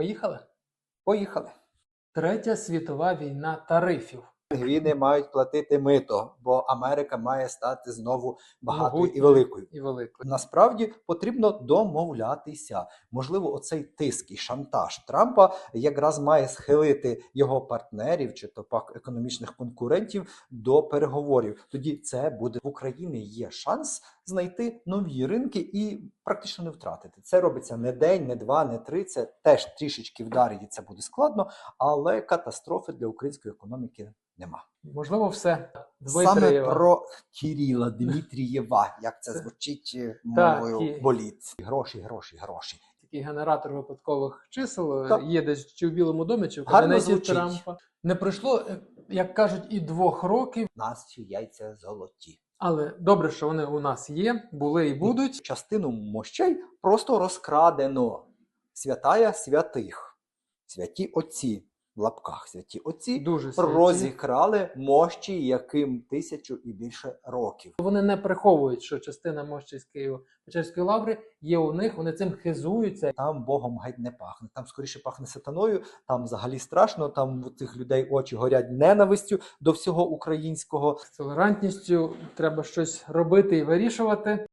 Поїхали? Поїхали. Третя світова війна тарифів. Пінгвіни мають платити мито, бо Америка має стати знову багатою і великою. І великої. Насправді потрібно домовлятися. Можливо, оцей тиск і шантаж Трампа якраз має схилити його партнерів чи то пак економічних конкурентів до переговорів. Тоді це буде в Україні. Є шанс знайти нові ринки і практично не втратити. Це робиться не день, не два, не три. Це теж трішечки вдарить, і це буде складно, але катастрофи для української економіки нема. Можливо, все. Саме про Кіріла Дмитрієва, як це звучить е, мовою і- боліт. Гроші, гроші, гроші. Такий генератор випадкових чисел е, Так. є десь чи в Білому домі, чи в кабінеті. Трампа. Не пройшло, е, як кажуть, і двох років, Наші яйця золоті. але добре, що вони у нас є, були і будуть. Частину мощей просто розкрадено. Святая святих. Святі отці в лапках. Святі отці Дуже святі. розікрали мощі, яким тисячу і більше років. Вони не приховують, що частина мощі з Києво-Печерської лаври є у них, вони цим хизуються. Там Богом геть не пахне. Там скоріше пахне сатаною, там взагалі страшно. Там у цих людей очі горять ненавистю до всього українського. З толерантністю треба щось робити і вирішувати.